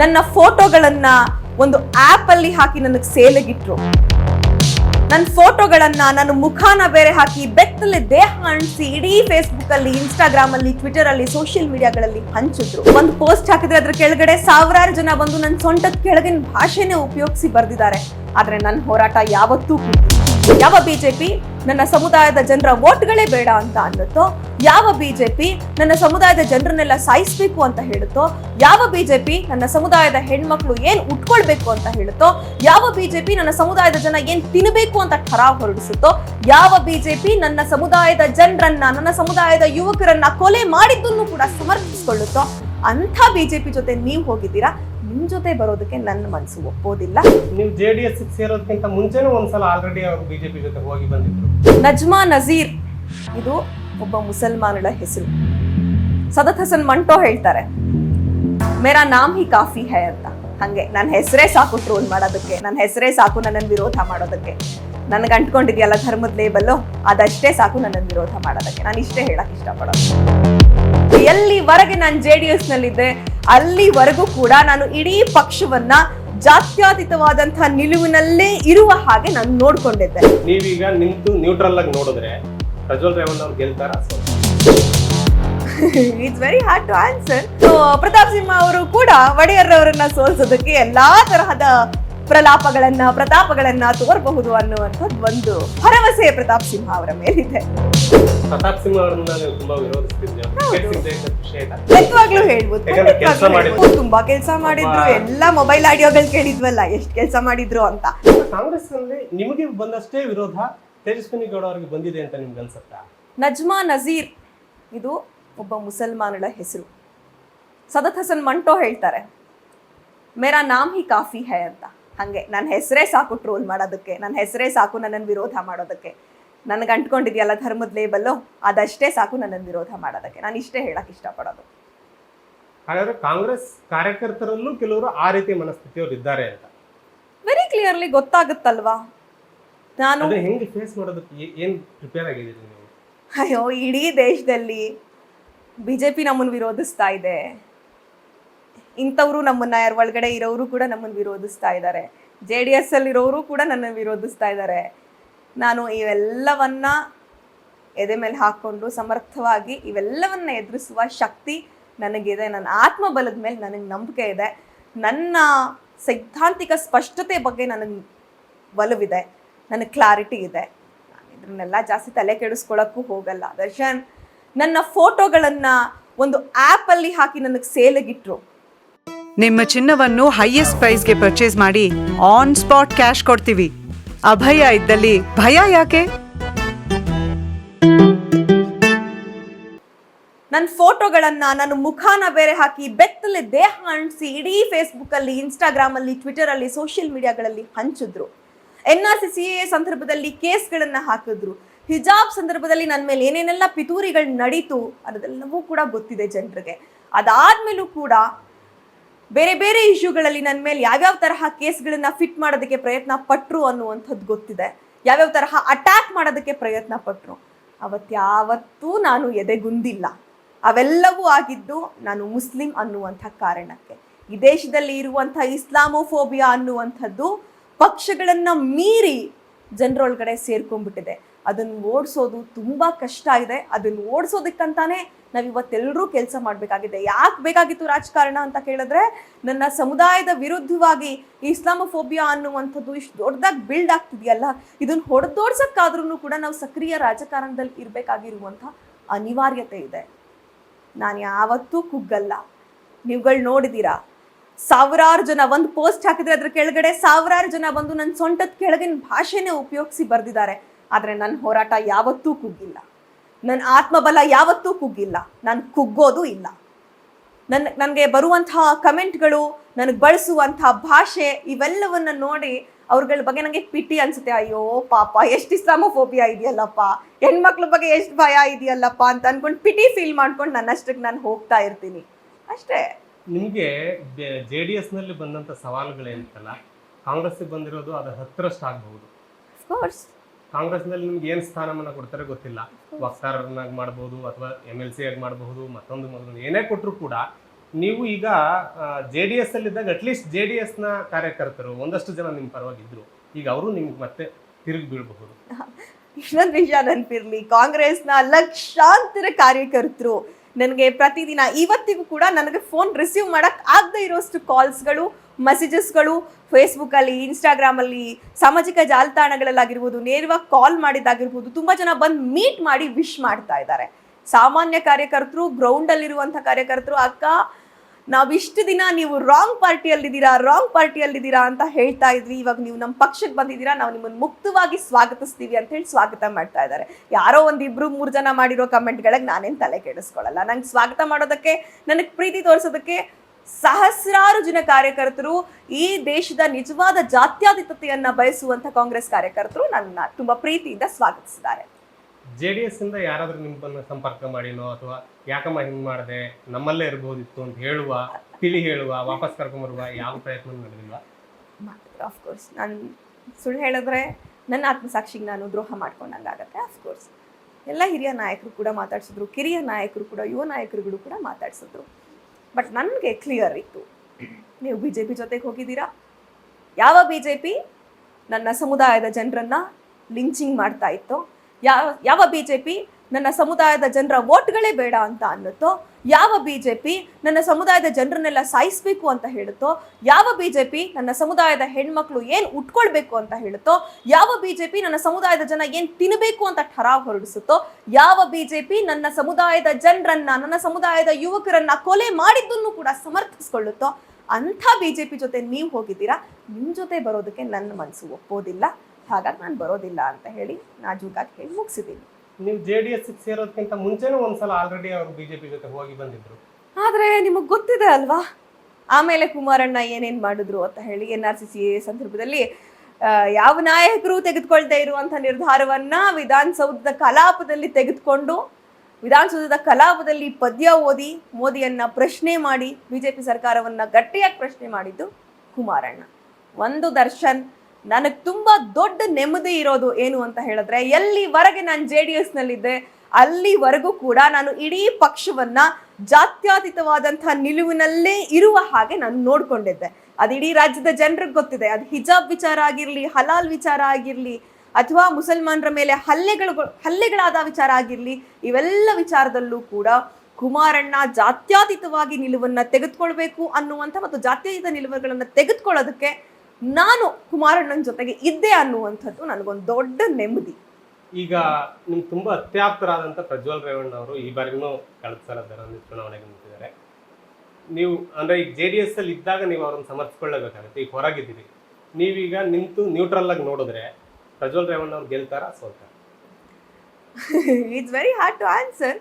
ನನ್ನ ಫೋಟೋಗಳನ್ನ ಒಂದು ಆಪ್ ಅಲ್ಲಿ ಹಾಕಿ ನನಗೆ ಸೇಲೆಗಿಟ್ರು. ನನ್ನ ಫೋಟೋಗಳನ್ನ ನನ್ನ ಮುಖಾನ ಬೇರೆ ಹಾಕಿ ಬೆತ್ತಲೆ ದೇಹ ಅಣಿಸಿ ಇಡೀ ಫೇಸ್ಬುಕ್ ಅಲ್ಲಿ ಇನ್ಸ್ಟಾಗ್ರಾಮ್ ಅಲ್ಲಿ ಟ್ವಿಟರ್ ಅಲ್ಲಿ ಸೋಷಿಯಲ್ ಮೀಡಿಯಾಗಳಲ್ಲಿ ಹಂಚಿದ್ರು. ಒಂದು ಪೋಸ್ಟ್ ಹಾಕಿದ್ರೆ ಅದ್ರ ಕೆಳಗಡೆ ಸಾವಿರಾರು ಜನ ಬಂದು ನನ್ನ ಸೊಂಟದ ಕೆಳಗಿನ ಭಾಷೆನೇ ಉಪಯೋಗಿಸಿ ಬರ್ದಿದ್ದಾರೆ. ಆದ್ರೆ ನನ್ನ ಹೋರಾಟ ಯಾವತ್ತೂ. ಯಾವ ಬಿಜೆಪಿ ನನ್ನ ಸಮುದಾಯದ ಜನರ ವೋಟ್ಗಳೇ ಬೇಡ ಅಂತ ಅನ್ನುತ್ತೋ, ಯಾವ ಬಿಜೆಪಿ ನನ್ನ ಸಮುದಾಯದ ಜನರನ್ನೆಲ್ಲ ಸಾಯಿಸ್ಬೇಕು ಅಂತ ಹೇಳುತ್ತೋ, ಯಾವ ಬಿಜೆಪಿ ನನ್ನ ಸಮುದಾಯದ ಹೆಣ್ಮಕ್ಳು ಏನ್ ಉಟ್ಕೊಳ್ಬೇಕು ಅಂತ ಹೇಳುತ್ತೋ, ಯಾವ ಬಿಜೆಪಿ ನನ್ನ ಸಮುದಾಯದ ಜನ ಏನ್ ತಿನ್ನಬೇಕು ಅಂತ ಠರಾವ್ ಹೊರಡಿಸುತ್ತೋ, ಯಾವ ಬಿಜೆಪಿ ನನ್ನ ಸಮುದಾಯದ ಜನರನ್ನ, ನನ್ನ ಸಮುದಾಯದ ಯುವಕರನ್ನ ಕೊಲೆ ಮಾಡಿದ್ದನ್ನು ಕೂಡ ಸಮರ್ಥಿಸಿಕೊಳ್ಳುತ್ತೋ, ಅಂಥ ಬಿಜೆಪಿ ಜೊತೆ ನೀವು ಹೋಗಿದ್ದೀರಾ? ನಿಮ್ ಜೊತೆ ಬರೋದಕ್ಕೆ ನನ್ನ ಮನಸ್ಸು ಒಪ್ಪೋದಿಲ್ಲ. ನೀವು ಜೆ ಡಿ ಎಸ್ ಸೇರೋದಕ್ಕಿಂತ ಮುಂಚೆನೂ ಒಂದ್ಸಲ ಆಲ್ರೆಡಿ ಅವರು ಬಿಜೆಪಿ ಜೊತೆ ಹೋಗಿ ಬಂದಿದ್ರು. ನಜ್ಮಾ ನಜೀರ್. ಇದು ಒಬ್ಬ ಮುಸಲ್ಮಾನಳ ಹೆಸರು. ಸದತ್ ಹಸನ್ ಮಂಟೋ ಹೇಳ್ತಾರೆ ಮೇರಾ ನಾಮ್ ಹಿ ಕಾಫಿ ಹೈ ಅಂತ. ಹಂಗೆ ನನ್ನ ಹೆಸರೇ ಸಾಕು ಟ್ರೋಲ್ ಮಾಡೋದಕ್ಕೆ ನನ್ನ ಹೆಸರೇ ಸಾಕು ನನ್ನನ್ನು ವಿರೋಧ ಮಾಡೋದಕ್ಕೆ. ನನಗೆ ಅಂಟ್ಕೊಂಡಿದೆಯಲ್ಲ ಧರ್ಮದ ಲೇಬಲ್ಲು ಅದಷ್ಟೇ ಸಾಕು ನನ್ನ ವಿರೋಧ ಮಾಡೋದಕ್ಕೆ. ನಾನು ಇಷ್ಟೇ ಹೇಳಕ್ ಇಷ್ಟಪಡೋದು. ಎಲ್ಲಿವರೆಗೆ ನಾನು ಜೆ ಡಿ ಎಸ್ ನಲ್ಲಿದ್ದೆ ಅಲ್ಲಿವರೆಗೂ ಕೂಡ ನಾನು ಇಡೀ ಪಕ್ಷವನ್ನ ಜಾತ್ಯತೀತವಾದಂತಹ ನಿಲುವಿನಲ್ಲೇ ಇರುವ ಹಾಗೆ ನಾನು ನೋಡ್ಕೊಂಡಿದ್ದೆ. ನೀವೀಗ ನಿಂತು ನ್ಯೂಟ್ರಲ್ ಆಗಿ ನೋಡಿದ್ರೆ ಪ್ರಜ್ವಲ್ ರೇವಣ್ಣ ಅವ್ರು ಗೆಲ್ತಾರ? It's very hard to answer so Pratap Simha ಅವರು ಕೂಡ ಒಡೆಯರ್ ಅವರನ್ನ ಸೋಲ್ಸೋದಕ್ಕೆ ಎಲ್ಲಾ ತರಹದ ಪ್ರಲಾಪಗಳನ್ನ ಪ್ರತಾಪಗಳನ್ನ ತೋರಬಹುದು ಅನ್ನುವಂಥದ್ದು ಒಂದು ಭರವಸೆ ಪ್ರತಾಪ್ ಸಿಂಹ ಅವರ ಮೇಲಿದೆ. ಪ್ರತಾಪ್ ಸಿಂಹ ಅವ್ರನ್ನ ನೀವು ತುಂಬಾ ಖಂಡಿತವಾಗ್ಲೂ ಹೇಳ್ಬೋದು. ತುಂಬಾ ಕೆಲಸ ಮಾಡಿದ್ರು. ಎಲ್ಲ ಮೊಬೈಲ್ ಆಡಿಯೋಗಳು ಕೇಳಿದ್ವಲ್ಲ ಎಷ್ಟು ಕೆಲಸ ಮಾಡಿದ್ರು ಅಂತ. ಕಾಂಗ್ರೆಸ್ ನಿಮಗೆ ಬಂದಷ್ಟೇ ವಿರೋಧ ತೇಜಸ್ವಿನಿ ಗೌಡ ಅವರಿಗೆ ಬಂದಿದೆ ಅಂತ ನಿಮ್ಗೆ ಅನ್ಸುತ್ತಾ? ನಜ್ಮಾ ನಜೀರ್ ಇದು ಒಬ್ಬ ಮುಸಲ್ಮಾನಳ ಹೆಸರು. ಸದತ್ ಹಸನ್ ಮಂಟೋ ಹೇಳ್ತಾರೆ ಮೇರಾ ನಾಮ್ ಹಿ ಕಾಫಿ ಹೈ ಅಂತ. ಹಂಗೆ ನನ್ನ ಹೆಸರೇ ಸಾಕು ಟ್ರೋಲ್ ಮಾಡೋದಕ್ಕೆ ನನ್ನ ಹೆಸರೇ ಸಾಕು ನನ್ನನ್ನು ವಿರೋಧ ಮಾಡೋದಕ್ಕೆ. ನನಗೆ ಅಂಟ್ಕೊಂಡಿದೆಯಲ್ಲ ಧರ್ಮದ ಲೇಬಲ್ಲು ಅದಷ್ಟೇ ಸಾಕು ನನ್ನನ್ನು ವಿರೋಧ ಮಾಡೋದಕ್ಕೆ. ನಾನು ಇಷ್ಟೇ ಹೇಳಕ್ಕೆ ಇಷ್ಟಪಡೋದು. ಹಾಗಾದ್ರೆ ಕಾಂಗ್ರೆಸ್ ಕಾರ್ಯಕರ್ತರಲ್ಲೂ ಕೆಲವರು ಆ ರೀತಿ ಮನಸ್ಥಿತಿಯವರು ಇದ್ದಾರೆ ಅಂತ. ವೆರಿ ಕ್ಲಿಯರ್ಲಿ ಗೊತ್ತಾಗುತ್ತಲ್ವಾ? ನಾನು ಹೆಂಗೆ ಫೇಸ್ ಮಾಡೋದಕ್ಕೆ ಏನು ಪ್ರಿಪೇರ್ ಆಗಿದ್ದೀರಿ ನೀವು? ಅಯ್ಯೋ ಇಡೀ ದೇಶದಲ್ಲಿ ಬಿ ಜೆ ಪಿ ನಮ್ಮನ್ನು ವಿರೋಧಿಸ್ತಾ ಇದೆ. ಇಂಥವ್ರು ನಮ್ಮನ್ನ ಯಾರ ಒಳಗಡೆ ಇರೋರು ಕೂಡ ನಮ್ಮನ್ನು ವಿರೋಧಿಸ್ತಾ ಇದ್ದಾರೆ ಜೆ ಡಿ ಎಸ್ ಅಲ್ಲಿರೋರು ಕೂಡ ನನ್ನನ್ನು ವಿರೋಧಿಸ್ತಾ ಇದ್ದಾರೆ ನಾನು ಇವೆಲ್ಲವನ್ನ ಎದೆ ಮೇಲೆ ಹಾಕ್ಕೊಂಡು ಸಮರ್ಥವಾಗಿ ಇವೆಲ್ಲವನ್ನ ಎದುರಿಸುವ ಶಕ್ತಿ ನನಗಿದೆ. ನನ್ನ ಆತ್ಮಬಲದ ಮೇಲೆ ನನಗೆ ನಂಬಿಕೆ ಇದೆ. ನನ್ನ ಸೈದ್ಧಾಂತಿಕ ಸ್ಪಷ್ಟತೆ ಬಗ್ಗೆ ನನಗೆ ಒಲವಿದೆ. ನನಗೆ ಕ್ಲಾರಿಟಿ ಇದೆ. ನಾನು ಇದನ್ನೆಲ್ಲ ಜಾಸ್ತಿ ತಲೆ ಕೆಡಿಸ್ಕೊಳಕ್ಕೂ ಹೋಗಲ್ಲ. ದರ್ಶನ್, ನನ್ನ ಫೋಟೋಗಳನ್ನು ಒಂದು ಆ್ಯಪಲ್ಲಿ ಹಾಕಿ ನನಗೆ ಸೇಲೆಗಿಟ್ರು ನಿಮ್ಮ ಚಿನ್ನವನ್ನು ಹೈಯೆಸ್ಟ್ ಪ್ರೈಸ್ಗೆ ಪರ್ಚೇಸ್ ಮಾಡಿ ಆನ್ ಸ್ಪಾಟ್ ಕ್ಯಾಶ್ ಕೊಡ್ತೀವಿ. ಅಭಯ ಇದ್ದಲ್ಲಿ ಭಯ ಯಾಕೆ? ನನ್ನ ಫೋಟೋಗಳನ್ನ ನನ್ನ ಮುಖಾನ ಬೇರೆ ಹಾಕಿ ಬೆತ್ತಲೆ ದೇಹ ಅಂಟಿಸಿ ಇಡೀ ಫೇಸ್ಬುಕ್ ಅಲ್ಲಿ ಇನ್ಸ್ಟಾಗ್ರಾಮ್ ಅಲ್ಲಿ ಟ್ವಿಟರ್ ಅಲ್ಲಿ ಸೋಷಿಯಲ್ ಮೀಡಿಯಾಗಳಲ್ಲಿ ಹಂಚಿದ್ರು. N R C C A ಸಂದರ್ಭದಲ್ಲಿ ಕೇಸ್ಗಳನ್ನ ಹಾಕಿದ್ರು. ಹಿಜಾಬ್ ಸಂದರ್ಭದಲ್ಲಿ ನನ್ನ ಮೇಲೆ ಏನೇನೆಲ್ಲ ಪಿತೂರಿಗಳು ನಡೀತು ಅನ್ನೋದೆಲ್ಲವೂ ಕೂಡ ಗೊತ್ತಿದೆ ಜನರಿಗೆ. ಅದಾದ್ಮೇಲೂ ಕೂಡ ಬೇರೆ ಬೇರೆ ಇಶ್ಯೂಗಳಲ್ಲಿ ನನ್ನ ಮೇಲೆ ಯಾವ್ಯಾವ ತರಹ ಕೇಸ್ಗಳನ್ನ ಫಿಟ್ ಮಾಡೋದಕ್ಕೆ ಪ್ರಯತ್ನ ಪಟ್ರು ಅನ್ನುವಂಥದ್ದು ಗೊತ್ತಿದೆ. ಯಾವ್ಯಾವ ತರಹ ಅಟ್ಯಾಕ್ ಮಾಡೋದಕ್ಕೆ ಪ್ರಯತ್ನ ಪಟ್ರು. ಅವತ್ಯಾವತ್ತೂ ನಾನು ಎದೆಗುಂದಿಲ್ಲ. ಅವೆಲ್ಲವೂ ಆಗಿದ್ದು ನಾನು ಮುಸ್ಲಿಂ ಅನ್ನುವಂಥ ಕಾರಣಕ್ಕೆ. ಈ ದೇಶದಲ್ಲಿ ಇರುವಂಥ ಇಸ್ಲಾಮೋಫೋಬಿಯಾ ಅನ್ನುವಂಥದ್ದು ಪಕ್ಷಗಳನ್ನು ಮೀರಿ ಜನರೊಳಗಡೆ ಸೇರ್ಕೊಂಡ್ಬಿಟ್ಟಿದೆ. ಅದನ್ನು ಓಡಿಸೋದು ತುಂಬ ಕಷ್ಟ ಇದೆ ಅದನ್ನು ಓಡಿಸೋದಕ್ಕಂತಾನೆ ನಾವು ಇವತ್ತೆಲ್ಲರೂ ಕೆಲಸ ಮಾಡಬೇಕಾಗಿದೆ. ಯಾಕೆ ಬೇಕಾಗಿತ್ತು ರಾಜಕಾರಣ ಅಂತ ಕೇಳಿದ್ರೆ, ನನ್ನ ಸಮುದಾಯದ ವಿರುದ್ಧವಾಗಿ ಈ ಇಸ್ಲಾಮೋಫೋಬಿಯಾ ಅನ್ನುವಂಥದ್ದು ಇಷ್ಟು ದೊಡ್ಡದಾಗಿ ಬಿಲ್ಡ್ ಆಗ್ತಿದೆಯಲ್ಲ ಇದನ್ನು ಹೊಡೆದೋಡ್ಸೋಕ್ಕಾದ್ರೂ ಕೂಡ ನಾವು ಸಕ್ರಿಯ ರಾಜಕಾರಣದಲ್ಲಿ ಇರಬೇಕಾಗಿರುವಂಥ ಅನಿವಾರ್ಯತೆ ಇದೆ. ನಾನು ಯಾವತ್ತೂ ಕುಗ್ಗಲ್ಲ. ನೀವುಗಳು ನೋಡಿದ್ದೀರಾ ಸಾವಿರಾರು ಜನ ಒಂದು ಪೋಸ್ಟ್ ಹಾಕಿದ್ರೆ ಅದ್ರ ಕೆಳಗಡೆ ಸಾವಿರಾರು ಜನ ಬಂದು ನನ್ನ ಸೊಂಟದ ಕೆಳಗಿನ ಭಾಷೆನೇ ಉಪಯೋಗಿಸಿ ಬರ್ದಿದ್ದಾರೆ. ಆದರೆ ನನ್ನ ಹೋರಾಟ ಯಾವತ್ತೂ ಕುಗ್ಗಿಲ್ಲ. ನನ್ನ ಆತ್ಮಬಲ ಯಾವತ್ತೂ ಕುಗ್ಗಿಲ್ಲ. ನಾನು ಕುಗ್ಗೋದು ಇಲ್ಲ. ನನ್ನ ನನಗೆ ಬರುವಂತಹ ಕಮೆಂಟ್ಗಳು ನನಗೆ ಬಳಸುವಂತಹ ಭಾಷೆ ಇವೆಲ್ಲವನ್ನು ನೋಡಿ ಅವ್ರಗಳ ಬಗ್ಗೆ ನನಗೆ ಪಿಟಿ ಅನ್ಸುತ್ತೆ. ಅಯ್ಯೋ ಪಾಪ ಎಷ್ಟು ಇಸ್ಲಾಮೋಫೋಬಿಯಾ ಇದೆಯಲ್ಲಪ್ಪ. ಹೆಣ್ಮಕ್ಳ ಬಗ್ಗೆ ಎಷ್ಟು ಭಯ ಇದೆಯಲ್ಲಪ್ಪ ಅಂತ ಅನ್ಕೊಂಡು ಪಿಟಿ ಫೀಲ್ ಮಾಡ್ಕೊಂಡು ನನ್ನಷ್ಟಕ್ಕೆ ನಾನು ಹೋಗ್ತಾ ಇರ್ತೀನಿ. ಅಷ್ಟೇ. ನಿಮಗೆ ಜೆ ಡಿ ಎಸ್ನಲ್ಲಿ ಬಂದಂಥ ಸವಾಲುಗಳೇನಿತ್ತಲ್ಲ? ಕಾಂಗ್ರೆಸ್ಗೆ ಬಂದಿರೋದು ಅದು ಹತ್ತರಷ್ಟು ಆಗಬಹುದು. ಕೋರ್ಸ್ ಕಾಂಗ್ರೆಸ್ನಲ್ಲಿ ನಿಮ್ಗೆ ಏನು ಸ್ಥಾನಮಾನ ಕೊಡ್ತಾರೆ ಗೊತ್ತಿಲ್ಲ. ವಕ್ತಾರರನ್ನಾಗಿ ಮಾಡ್ಬೋದು ಅಥವಾ ಎಂ ಎಲ್ ಸಿ ಆಗಿ ಮಾಡಬಹುದು ಮತ್ತೊಂದು ಮತ್ತೊಂದು ಏನೇ ಕೊಟ್ಟರು ಕೂಡ ನೀವು ಈಗ ಜೆ ಡಿ ಎಸ್ ಅಲ್ಲಿದ್ದಾಗ ಅಟ್ಲೀಸ್ಟ್ ಜೆ ಡಿ ಎಸ್ನ ಕಾರ್ಯಕರ್ತರು ಒಂದಷ್ಟು ಜನ ನಿಮ್ಮ ಪರವಾಗಿದ್ರು. ಈಗ ಅವರು ನಿಮ್ಗೆ ಮತ್ತೆ ತಿರುಗಿ ಬೀಳಬಹುದು. ಇಷ್ಟೊಂದು ವಿಷಯ ನೆನಪಿರ್ಲಿ. ಕಾಂಗ್ರೆಸ್ನ ಲಕ್ಷಾಂತರ ಕಾರ್ಯಕರ್ತರು ನನಗೆ ಪ್ರತಿದಿನ, ಇವತ್ತಿಗೂ ಕೂಡ ನನಗೆ ಫೋನ್ ರಿಸೀವ್ ಮಾಡಕ್ ಆಗದೆ ಇರೋಷ್ಟು ಕಾಲ್ಸ್ಗಳು ಮೆಸೇಜಸ್ಗಳು ಫೇಸ್ಬುಕ್ಕಲ್ಲಿ ಇನ್ಸ್ಟಾಗ್ರಾಮಲ್ಲಿ ಸಾಮಾಜಿಕ ಜಾಲತಾಣಗಳಲ್ಲಾಗಿರ್ಬೋದು, ನೇರವಾಗಿ ಕಾಲ್ ಮಾಡಿದ್ದಾಗಿರ್ಬೋದು, ತುಂಬ ಜನ ಬಂದು ಮೀಟ್ ಮಾಡಿ ವಿಶ್ ಮಾಡ್ತಾ ಇದ್ದಾರೆ. ಸಾಮಾನ್ಯ ಕಾರ್ಯಕರ್ತರು ಗ್ರೌಂಡಲ್ಲಿರುವಂಥ ಕಾರ್ಯಕರ್ತರು, ಅಕ್ಕ ನಾವಿಷ್ಟು ದಿನ ನೀವು ರಾಂಗ್ ಪಾರ್ಟಿಯಲ್ಲಿದ್ದೀರಾ ರಾಂಗ್ ಪಾರ್ಟಿಯಲ್ಲಿದ್ದೀರಾ ಅಂತ ಹೇಳ್ತಾ ಇದ್ವಿ. ಇವಾಗ ನೀವು ನಮ್ಮ ಪಕ್ಷಕ್ಕೆ ಬಂದಿದ್ದೀರಾ, ನಾವು ನಿಮ್ಮನ್ನು ಮುಕ್ತವಾಗಿ ಸ್ವಾಗತಿಸ್ತೀವಿ ಅಂತ ಹೇಳಿ ಸ್ವಾಗತ ಮಾಡ್ತಾ ಇದ್ದಾರೆ. ಯಾರೋ ಒಂದು ಮೂರು ಜನ ಮಾಡಿರೋ ಕಮೆಂಟ್ಗಳಿಗೆ ನಾನೇನು ತಲೆ ಕೆಡಿಸ್ಕೊಳ್ಳಲ್ಲ. ನಂಗೆ ಸ್ವಾಗತ ಮಾಡೋದಕ್ಕೆ, ನನಗೆ ಪ್ರೀತಿ ತೋರಿಸೋದಕ್ಕೆ ಸಹಸ್ರಾರು ಜನ ಕಾರ್ಯಕರ್ತರು ಈ ದೇಶದ ನಿಜವಾದ ಜಾತ್ಯಾತೀತತೆಯನ್ನ ಬಯಸುವಂತ ಕಾಂಗ್ರೆಸ್ ಕಾರ್ಯಕರ್ತರು ನನ್ನ ತುಂಬಾ ಪ್ರೀತಿಯಿಂದ ಸ್ವಾಗತಿಸಿದ್ದಾರೆ. ಜೆ ಡಿ ಎಸ್ ಇಂದ ಯಾರಾದ್ರೂ ನಿಮ್ಮನ್ನ ಸಂಪರ್ಕ ಮಾಡಿನೋ ಅಥವಾ ಯಾಕಮ್ಮ ಹಿಂಗ್ ಮಾಡದೆ ನಮ್ಮಲ್ಲೇ ಇರಬಹುದಿತ್ತು ಅಂತ ಹೇಳುವ ತಿಳಿ ಹೇಳುವ ವಾಪಸ್ ಕರ್ಕೊಂಬರುವ ಯಾವ ಪ್ರಯತ್ನ ನಡೆದಿಲ್ವಾ ಕೋರ್ಸ್ ನಾನು ಸುಳ್ಳು ಹೇಳಿದ್ರೆ ನನ್ನ ಆತ್ಮಸಾಕ್ಷಿಗೆ ನಾನು ದ್ರೋಹ ಮಾಡ್ಕೊಂಡಂಗಾಗತ್ತೆ ಕೋರ್ಸ್ ಎಲ್ಲ ಹಿರಿಯ ನಾಯಕರು ಕೂಡ ಮಾತಾಡ್ಸಿದ್ರು ಕಿರಿಯ ನಾಯಕರು ಕೂಡ ಯುವ ನಾಯಕರುಗಳು ಕೂಡ ಮಾತಾಡ್ಸಿದ್ರು. ಬಟ್ ನನಗೆ ಕ್ಲಿಯರ್ ಇತ್ತು. ನೀವು ಬಿ ಜೆ ಪಿ ಜೊತೆಗೆ ಹೋಗಿದ್ದೀರಾ? ಯಾವ ಬಿ ಜೆ ಪಿ ನನ್ನ ಸಮುದಾಯದ ಜನರನ್ನ ಲಿಂಚಿಂಗ್ ಮಾಡ್ತಾ ಇತ್ತು? ಯಾವ ಯಾವ ಬಿ ಜೆ ಪಿ ನನ್ನ ಸಮುದಾಯದ ಜನರ ವೋಟ್ಗಳೇ ಬೇಡ ಅಂತ ಅನ್ನುತ್ತೋ? ಯಾವ ಬಿ ಜೆ ಪಿ ನನ್ನ ಸಮುದಾಯದ ಜನರನ್ನೆಲ್ಲ ಸಾಯಿಸ್ಬೇಕು ಅಂತ ಹೇಳುತ್ತೋ, ಯಾವ ಬಿ ಜೆ ಪಿ ನನ್ನ ಸಮುದಾಯದ ಹೆಣ್ಮಕ್ಳು ಏನು ಉಟ್ಕೊಳ್ಬೇಕು ಅಂತ ಹೇಳುತ್ತೋ, ಯಾವ ಬಿ ಜೆ ಪಿ ನನ್ನ ಸಮುದಾಯದ ಜನ ಏನು ತಿನ್ನಬೇಕು ಅಂತ ಠರಾವ್ ಹೊರಡಿಸುತ್ತೋ, ಯಾವ ಬಿ ಜೆ ಪಿ ನನ್ನ ಸಮುದಾಯದ ಜನರನ್ನ, ನನ್ನ ಸಮುದಾಯದ ಯುವಕರನ್ನ ಕೊಲೆ ಮಾಡಿದ್ದನ್ನು ಕೂಡ ಸಮರ್ಥಿಸ್ಕೊಳ್ಳುತ್ತೋ, ಅಂಥ ಬಿ ಜೆ ಪಿ ಜೊತೆ ನೀವು ಹೋಗಿದ್ದೀರಾ? ನಿಮ್ಮ ಜೊತೆ ಬರೋದಕ್ಕೆ ನನ್ನ ಮನಸ್ಸು ಒಪ್ಪೋದಿಲ್ಲ. ಹಾಗಾಗಿ ನಾನು ಬರೋದಿಲ್ಲ ಅಂತ ಹೇಳಿ ನಾಜೂಕಾಗಿ ಹೇಳಿ ಮುಗಿಸಿದ್ದೀನಿ. ನೀವು ಜೆ ಡಿ ಎಸ್ ಸೇರೋದಕ್ಕಿಂತ ಮುಂಚೆನೂ ಒಂದ್ಸಲ ಆಲ್ರೆಡಿ ಅವರು ಬಿಜೆಪಿ ಜೊತೆ ಹೋಗಿ ಬಂದಿದ್ರು. ಆದರೆ ನಿಮಗೆ ಗೊತ್ತಿದೆ ಅಲ್ವಾ? ಆಮೇಲೆ ಕುಮಾರಣ್ಣ ಏನೇನ್ ಮಾಡಿದ್ರು ಅಂತ ಹೇಳಿ ಎನ್ ಆರ್ ಸಿ ಸಿ ಸಂದರ್ಭದಲ್ಲಿ ಯಾವ ನಾಯಕರು ತೆಗೆದುಕೊಳ್ತಾ ಇರುವಂಥ ನಿರ್ಧಾರವನ್ನ ವಿಧಾನಸೌಧದ ಕಲಾಪದಲ್ಲಿ ತೆಗೆದುಕೊಂಡು, ವಿಧಾನಸೌಧದ ಕಲಾಪದಲ್ಲಿ ಪದ್ಯ ಓದಿ, ಮೋದಿಯನ್ನ ಪ್ರಶ್ನೆ ಮಾಡಿ ಬಿಜೆಪಿ ಸರ್ಕಾರವನ್ನ ಗಟ್ಟಿಯಾಗಿ ಪ್ರಶ್ನೆ ಮಾಡಿದ್ದು ಕುಮಾರಣ್ಣ. ಒಂದು ದರ್ಶನ್ ನನಗೆ ತುಂಬಾ ದೊಡ್ಡ ನೆಮ್ಮದಿ ಇರೋದು ಏನು ಅಂತ ಹೇಳಿದ್ರೆ, ಎಲ್ಲಿವರೆಗೆ ನಾನು ಜೆ ಡಿ ಎಸ್ನಲ್ಲಿದ್ದೆ ಅಲ್ಲಿವರೆಗೂ ಕೂಡ ನಾನು ಇಡೀ ಪಕ್ಷವನ್ನ ಜಾತ್ಯತೀತವಾದಂತಹ ನಿಲುವಿನಲ್ಲೇ ಇರುವ ಹಾಗೆ ನಾನು ನೋಡ್ಕೊಂಡಿದ್ದೆ. ಅದು ಇಡೀ ರಾಜ್ಯದ ಜನರಿಗೆ ಗೊತ್ತಿದೆ. ಅದು ಹಿಜಾಬ್ ವಿಚಾರ ಆಗಿರ್ಲಿ, ಹಲಾಲ್ ವಿಚಾರ ಆಗಿರ್ಲಿ, ಅಥವಾ ಮುಸಲ್ಮಾನರ ಮೇಲೆ ಹಲ್ಲೆಗಳು, ಹಲ್ಲೆಗಳಾದ ವಿಚಾರ ಆಗಿರ್ಲಿ, ಇವೆಲ್ಲ ವಿಚಾರದಲ್ಲೂ ಕೂಡ ಕುಮಾರಣ್ಣ ಜಾತ್ಯತೀತವಾಗಿ ನಿಲುವನ್ನ ತೆಗೆದುಕೊಳ್ಬೇಕು ಅನ್ನುವಂಥ ಮತ್ತು ಜಾತ್ಯತೀತ ನಿಲುವುಗಳನ್ನ ತೆಗೆದುಕೊಳ್ಳೋದಕ್ಕೆ ನಾನು ಕುಮಾರಣ್ಣನ ಜೊತೆಗೆ ಇದ್ದೆ ಅನ್ನುವಂಥದ್ದು ನನಗೊಂದು ದೊಡ್ಡ ನೆಮ್ಮದಿ. ಈಗ ನಿಮ್ಗೆ ತುಂಬಾ ಅತ್ಯಾಪ್ತರಾದಂಥ ಪ್ರಜ್ವಲ್ ರೇವಣ್ಣ ಅವರು ಈ ಬಾರಿಗೂ ಕಳೆದ ಸಲ ಚುನಾವಣೆಗೆ ನಿಂತಿದ್ದಾರೆ. ನೀವು ಅಂದ್ರೆ ಈಗ ಜೆ ಡಿ ಎಸ್ ಅಲ್ಲಿ ಇದ್ದಾಗ ನೀವು ಅವ್ರನ್ನ ಸಮರ್ಥಿಸ್ಕೊಳ್ಳಬೇಕಾಗುತ್ತೆ ಈಗ ಹೊರಗಿದ್ದೀರಿ. ನೀವೀಗ ನಿಂತು ನ್ಯೂಟ್ರಲ್ ಆಗಿ ನೋಡಿದ್ರೆ ಪ್ರಜ್ವಲ್ ರೇವಣ್ಣ ಅವ್ರು ಗೆಲ್ತಾರ ಸೋಲ್ತಾರ? It's very hard to answer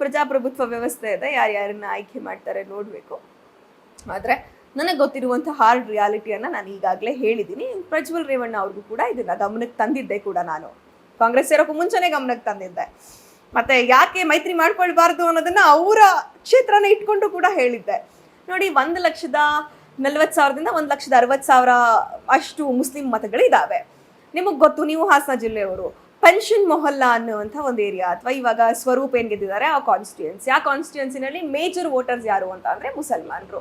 ಪ್ರಜಾಪ್ರಭುತ್ವ ವ್ಯವಸ್ಥೆ ಇದೆ ಯಾರ್ಯಾರನ್ನ ಆಯ್ಕೆ ಮಾಡ್ತಾರೆ ನೋಡಬೇಕು. ಆದರೆ ನನಗೆ ಗೊತ್ತಿರುವಂಥ ಹಾರ್ಡ್ ರಿಯಾಲಿಟಿಯನ್ನು ನಾನು ಈಗಾಗಲೇ ಹೇಳಿದ್ದೀನಿ ಪ್ರಜ್ವಲ್ ರೇವಣ್ಣ ಅವ್ರಿಗೂ ಕೂಡ ಇದನ್ನು ಗಮನಕ್ಕೆ ತಂದಿದ್ದೆ ಕೂಡ ನಾನು. ಕಾಂಗ್ರೆಸ್ ಸೇರೋಕ್ಕೂ ಮುಂಚೆನೇ ಗಮನಕ್ಕೆ ತಂದಿದ್ದೆ. ಮತ್ತೆ ಯಾಕೆ ಮೈತ್ರಿ ಮಾಡ್ಕೊಳ್ಬಾರ್ದು ಅನ್ನೋದನ್ನ ಅವರ ಕ್ಷೇತ್ರನ ಇಟ್ಕೊಂಡು ಕೂಡ ಹೇಳಿದ್ದೆ. ನೋಡಿ, ಒಂದು ಲಕ್ಷದ ನಲ್ವತ್ತು ಸಾವಿರದಿಂದ ಒಂದು ಲಕ್ಷದ ಅರವತ್ತು ಸಾವಿರ ಅಷ್ಟು ಮುಸ್ಲಿಂ ಮತಗಳಿದ್ದಾವೆ ನಿಮಗೆ ಗೊತ್ತು, ನೀವು ಹಾಸನ ಜಿಲ್ಲೆಯವರು. ಪೆನ್ಷನ್ ಮೊಹಲ್ಲಾ ಅನ್ನುವಂಥ ಒಂದು ಏರಿಯಾ ಅಥವಾ ಇವಾಗ ಸ್ವರೂಪ ಏನು ಗೆದ್ದಿದ್ದಾರೆ? ಆ ಕಾನ್ಸ್ಟಿಟ್ಯೂನ್ಸಿ ಆ ಕಾನ್ಸ್ಟಿಟ್ಯೂನ್ಸಿನಲ್ಲಿ ಮೇಜರ್ ವೋಟರ್ಸ್ ಯಾರು ಅಂತ ಅಂದರೆ ಮುಸಲ್ಮಾನರು.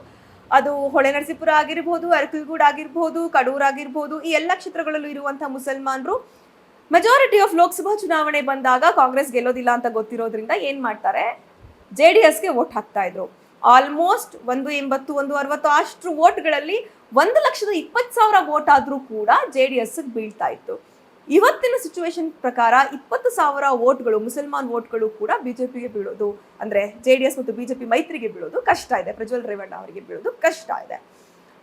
ಅದು ಹೊಳೆನರಸೀಪುರ ಆಗಿರ್ಬೋದು, ಅರಕಲ್ಗೂಡ್ ಆಗಿರ್ಬೋದು, ಕಡೂರ್ ಆಗಿರ್ಬೋದು, ಈ ಎಲ್ಲ ಕ್ಷೇತ್ರಗಳಲ್ಲೂ ಇರುವಂತಹ ಮುಸಲ್ಮಾನರು ಮೆಜಾರಿಟಿ ಆಫ್ ಲೋಕಸಭಾ ಚುನಾವಣೆ ಬಂದಾಗ ಕಾಂಗ್ರೆಸ್ ಗೆಲ್ಲೋದಿಲ್ಲ ಅಂತ ಗೊತ್ತಿರೋದ್ರಿಂದ ಏನ್ ಮಾಡ್ತಾರೆ? ಜೆ ಡಿ ಎಸ್ಗೆ ವೋಟ್ ಹಾಕ್ತಾ ಇದ್ರು. ಆಲ್ಮೋಸ್ಟ್ ಒಂದು ಎಂಬತ್ತು, ಒಂದು ಅರವತ್ತು ಅಷ್ಟು ವೋಟ್ಗಳಲ್ಲಿ ಒಂದು ಲಕ್ಷದ ಇಪ್ಪತ್ತು ಸಾವಿರ ವೋಟ್ ಆದ್ರೂ ಕೂಡ ಜೆ ಡಿ ಎಸ್ಗೆ ಬೀಳ್ತಾ ಇತ್ತು. ಇವತ್ತಿನ ಸಿಚುವೇಶನ್ ಪ್ರಕಾರ ಇಪ್ಪತ್ತು ಸಾವಿರ ವೋಟ್ಗಳು, ಮುಸಲ್ಮಾನ್ ವೋಟ್ಗಳು ಕೂಡ ಬಿಜೆಪಿಗೆ ಬೀಳೋದು. ಅಂದ್ರೆ ಜೆ ಡಿ ಎಸ್ ಮತ್ತು ಬಿಜೆಪಿ ಮೈತ್ರಿಗೆ ಬೀಳೋದು ಕಷ್ಟ ಇದೆ. ಪ್ರಜ್ವಲ್ ರೇವಣ್ಣ ಅವರಿಗೆ ಬೀಳೋದು ಕಷ್ಟ ಇದೆ.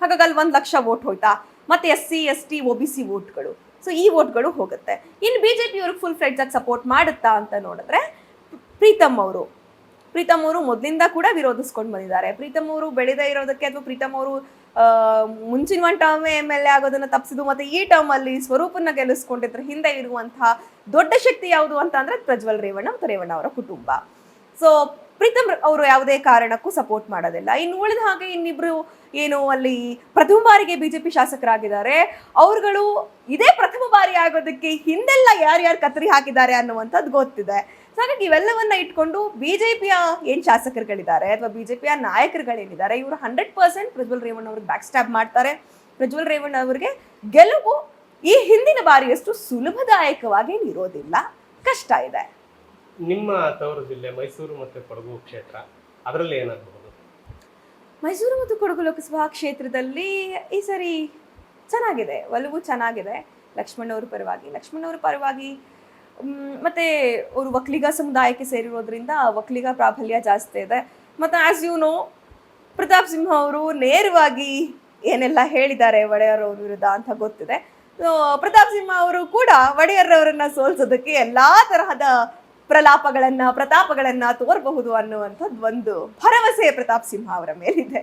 ಹಾಗಾಗಿ ಅಲ್ಲಿ ಒಂದು ಲಕ್ಷ ವೋಟ್ ಹೋಯ್ತಾ? ಮತ್ತೆ S C, S T, O B C ವೋಟ್ಗಳು. So ಈ ವೋಟ್ಗಳು ಹೋಗುತ್ತೆ. ಇನ್ನು ಬಿಜೆಪಿ ಅವ್ರಿಗೆ ಫುಲ್ ಫ್ಲೆಡ್ಜ್ ಆಗಿ ಸಪೋರ್ಟ್ ಮಾಡುತ್ತಾ ಅಂತ ನೋಡಿದ್ರೆ ಪ್ರೀತಮ್ ಅವರು ಪ್ರೀತಮ್ ಅವರು ಮೊದಲಿಂದ ಕೂಡ ವಿರೋಧಿಸ್ಕೊಂಡು ಬಂದಿದ್ದಾರೆ. ಪ್ರೀತಮ್ ಅವರು ಬೆಳೆದೇ ಇರೋದಕ್ಕೆ ಅಥವಾ ಪ್ರೀತಮ್ ಅವರು ಮುಂಚಿನ ಒಂದು ಟರ್ಮ್ ಎಂ ಎಲ್ ಎ ಆಗೋದನ್ನ ತಪ್ಪಿಸಿದ್ದು ಮತ್ತೆ ಈ ಟರ್ಮ್ ಅಲ್ಲಿ ಗೆಲ್ಲಿಸ್ಕೊಂಡಿದ್ರ ಹಿಂದೆ ಇರುವಂತಹ ದೊಡ್ಡ ಶಕ್ತಿ ಯಾವುದು ಅಂತ ಅಂದ್ರೆ ಪ್ರಜ್ವಲ್ ರೇವಣ್ಣ ಮತ್ತು ರೇವಣ್ಣ ಅವರ ಕುಟುಂಬ. ಸೊ ಪ್ರೀತಮ್ ಅವರು ಯಾವುದೇ ಕಾರಣಕ್ಕೂ ಸಪೋರ್ಟ್ ಮಾಡೋದಿಲ್ಲ. ಇನ್ನು ಉಳಿದ ಹಾಗೆ ಇನ್ನಿಬ್ರು ಏನು ಅಲ್ಲಿ ಪ್ರಥಮ ಬಾರಿಗೆ ಬಿಜೆಪಿ ಶಾಸಕರಾಗಿದ್ದಾರೆ. ಅವರುಗಳು ಇದೇ ಪ್ರಥಮ ಬಾರಿ ಆಗೋದಕ್ಕೆ ಹಿಂದೆಲ್ಲ ಯಾರ್ಯಾರು ಕತ್ತರಿ ಹಾಕಿದ್ದಾರೆ ಅನ್ನುವಂಥದ್ದು ಗೊತ್ತಿದೆ. ಸೊ ಹಾಗಾಗಿ ಇವೆಲ್ಲವನ್ನ ಇಟ್ಕೊಂಡು ಬಿಜೆಪಿಯ ಏನ್ ಶಾಸಕರುಗಳಿದ್ದಾರೆ ಅಥವಾ ಬಿಜೆಪಿಯ ನಾಯಕರುಗಳೇನಿದ್ದಾರೆ, ಇವರು ಹಂಡ್ರೆಡ್ ಪರ್ಸೆಂಟ್ ಪ್ರಜ್ವಲ್ ರೇವಣ್ಣ ಅವ್ರಿಗೆ ಬ್ಯಾಕ್ ಸ್ಟ್ಯಾಬ್ ಮಾಡ್ತಾರೆ. ಪ್ರಜ್ವಲ್ ರೇವಣ್ಣ ಅವರಿಗೆ ಗೆಲುವು ಈ ಹಿಂದಿನ ಬಾರಿಯಷ್ಟು ಸುಲಭದಾಯಕವಾಗಿ ಇರೋದಿಲ್ಲ ಕಷ್ಟ ಇದೆ. ನಿಮ್ಮ ತವರು ಜಿಲ್ಲೆ ಮೈಸೂರು ಮತ್ತು ಕೊಡಗು ಕ್ಷೇತ್ರ, ಅದರಲ್ಲಿ ಏನಾಗಬಹುದು? ಮೈಸೂರು ಮತ್ತು ಕೊಡಗು ಲೋಕಸಭಾ ಕ್ಷೇತ್ರದಲ್ಲಿ ಈ ಸರಿ ಚೆನ್ನಾಗಿದೆ, ಒಲವು ಚೆನ್ನಾಗಿದೆ. ಲಕ್ಷ್ಮಣ್ ಅವ್ರ ಪರವಾಗಿ ಲಕ್ಷ್ಮಣವ್ರ ಪರವಾಗಿ ಮತ್ತೆ ಅವರು ಒಕ್ಕಲಿಗ ಸಮುದಾಯಕ್ಕೆ ಸೇರಿರೋದ್ರಿಂದ ಒಕ್ಕಲಿಗ ಪ್ರಾಬಲ್ಯ ಜಾಸ್ತಿ ಇದೆ. ಮತ್ತು as you know Pratap Simha ಅವರು ನೇರವಾಗಿ ಏನೆಲ್ಲ ಹೇಳಿದ್ದಾರೆ ಒಡೆಯರ್ ಅವ್ರ ವಿರುದ್ಧ ಅಂತ ಗೊತ್ತಿದೆ. ಪ್ರತಾಪ್ ಸಿಂಹ ಅವರು ಕೂಡ ಒಡೆಯರ್ ಅವರನ್ನ ಸೋಲ್ಸೋದಕ್ಕೆ ಎಲ್ಲಾ ತರಹದ ಪ್ರಲಾಪಗಳನ್ನ ಪ್ರತಾಪಗಳನ್ನ ತೋರಬಹುದು ಅನ್ನುವಂಥದ್ದು ಒಂದು ಭರವಸೆ ಪ್ರತಾಪ್ ಸಿಂಹ ಅವರ ಮೇಲಿದೆ.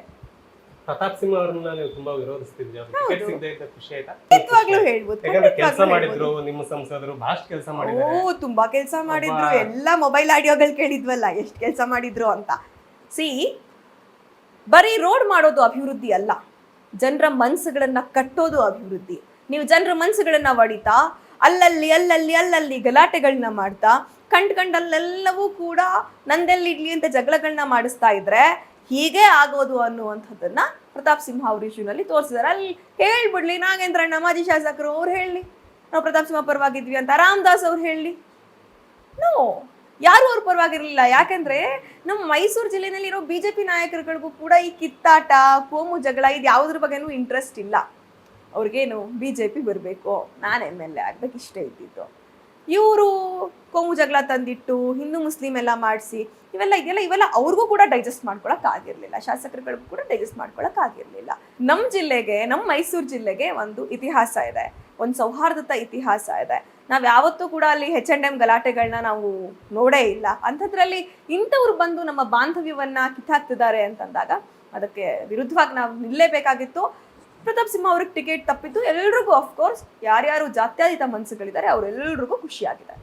ಪ್ರತಾಪ್ ಸಿಂಹ ಅವ್ರನ್ನ ನೀವು ತುಂಬಾ ವಿರೋಧಿಸ್ತಿದ್ರಿ ಟಿಕೆಟ್. ಸಿಗದೆ ಇದ್ದ ಖುಷಿ ಆಯ್ತಾ? ಖಂಡಿತವಾಗ್ಲೂ ಹೇಳ್ಬೋದು. ಯಾಕಂದ್ರೆ ಕೆಲಸ ಮಾಡಿದ್ರು ನಿಮ್ಮ ಸಂಸದರು ಬಹಳಷ್ಟು ಕೆಲಸ ಮಾಡಿದ್ದಾರೆ. ಓ ತುಂಬಾ ಕೆಲಸ ಮಾಡಿದ್ರು. ಎಲ್ಲ ಮೊಬೈಲ್ ಆಡಿಯೋಗಳು ಕೇಳಿದ್ವಲ್ಲ ಎಷ್ಟು ಕೆಲಸ ಮಾಡಿದ್ರು ಅಂತ. ಸಿ ಬರೀ ರೋಡ್ ಮಾಡೋದು ಅಭಿವೃದ್ಧಿ ಅಲ್ಲ. ಜನರ ಮನಸ್ಸುಗಳನ್ನ ಕಟ್ಟೋದು ಅಭಿವೃದ್ಧಿ. ನೀವು ಜನರ ಮನಸ್ಸುಗಳನ್ನ ಹೊಡಿತಾ ಅಲ್ಲಲ್ಲಿ ಅಲ್ಲಲ್ಲಿ ಅಲ್ಲಲ್ಲಿ ಗಲಾಟೆಗಳನ್ನ ಮಾಡ್ತಾ, ಕಂಡ್ ಕಂಡಲ್ಲೆಲ್ಲವೂ ಕೂಡ ನಂದೆಲ್ಲಿಡ್ಲಿ ಅಂತ ಜಗಳಗಳನ್ನ ಮಾಡಿಸ್ತಾ ಇದ್ರೆ ಹೀಗೆ ಆಗೋದು ಅನ್ನುವಂಥದ್ದನ್ನ ಪ್ರತಾಪ್ ಸಿಂಹ ಅವ್ರ ಇಶ್ಯೂನಲ್ಲಿ ತೋರಿಸಿದ್ದಾರೆ ಅಲ್ಲಿ ಹೇಳ್ಬಿಡ್ಲಿ, ನಾಗೇಂದ್ರಣ್ಣ, ಮಾಜಿ ಶಾಸಕರು ಅವ್ರು ಹೇಳಿ. ನಾವು ಪ್ರತಾಪ್ ಸಿಂಹ ಪರವಾಗಿದ್ವಿ ಅಂತ ರಾಮದಾಸ್ ಅವ್ರು ಹೇಳಿ. ನೋ ಯಾರು ಅವ್ರ ಪರವಾಗಿರಲಿಲ್ಲ? ಯಾಕಂದ್ರೆ ನಮ್ಮ ಮೈಸೂರು ಜಿಲ್ಲೆನಲ್ಲಿ ಇರೋ ಬಿಜೆಪಿ ನಾಯಕರುಗಳಿಗೂ ಕೂಡ ಈ ಕಿತ್ತಾಟ, ಕೋಮು ಜಗಳ ಇದು ಯಾವುದ್ರ ಬಗ್ಗೆನೂ ಇಂಟ್ರೆಸ್ಟ್ ಇಲ್ಲ. ಅವ್ರಿಗೇನು ಬಿ ಜೆ ಪಿ ಬರಬೇಕು? ನಾನು ಎಂ ಎಲ್ ಎ ಆಗ್ಬೇಕು, ಇಷ್ಟ ಇದ್ದಿದ್ದು. ಇವರು ಕೋಮು ಜಗಳ ತಂದಿಟ್ಟು, ಹಿಂದೂ ಮುಸ್ಲಿಂ ಎಲ್ಲ ಮಾಡಿಸಿ, ಇವೆಲ್ಲ ಇದೆಯಲ್ಲ, ಇವೆಲ್ಲ ಅವ್ರಿಗೂ ಕೂಡ ಡೈಜೆಸ್ಟ್ ಮಾಡ್ಕೊಳಕ್ ಆಗಿರಲಿಲ್ಲ. ಶಾಸಕರುಗಳಿಗೂ ಕೂಡ ಡೈಜೆಸ್ಟ್ ಮಾಡ್ಕೊಳಕ್ ಆಗಿರ್ಲಿಲ್ಲ. ನಮ್ಮ ಜಿಲ್ಲೆಗೆ ನಮ್ಮ ಮೈಸೂರು ಜಿಲ್ಲೆಗೆ ಒಂದು ಇತಿಹಾಸ ಇದೆ. ಒಂದು ಸೌಹಾರ್ದತ ಇತಿಹಾಸ ಇದೆ. ನಾವು ಯಾವತ್ತೂ ಕೂಡ ಅಲ್ಲಿ ಹೆಚ್ ಅಂಡ್ ಎಂ ಗಲಾಟೆಗಳನ್ನ ನಾವು ನೋಡೇ ಇಲ್ಲ. ಅಂಥದ್ರಲ್ಲಿ ಇಂಥವ್ರು ಬಂದು ನಮ್ಮ ಬಾಂಧವ್ಯವನ್ನ ಕಿತ್ತಾಕ್ತಿದ್ದಾರೆ ಅಂತಂದಾಗ, ಅದಕ್ಕೆ ವಿರುದ್ಧವಾಗಿ ನಾವು ನಿಲ್ಲೇಬೇಕಾಗಿತ್ತು. ಪ್ರತಾಪ್ ಸಿಂಹ ಅವ್ರಿಗೆ ಟಿಕೆಟ್ ತಪ್ಪಿತ್ತು ಎಲ್ರಿಗೂ ಅಫ್ಕೋರ್ಸ್ ಯಾರ್ಯಾರು ಜಾತ್ಯಾತೀತ ಮನಸ್ಸುಗಳಿದ್ದಾರೆ ಅವರೆಲ್ಲರಿಗೂ ಖುಷಿಯಾಗಿದೆ.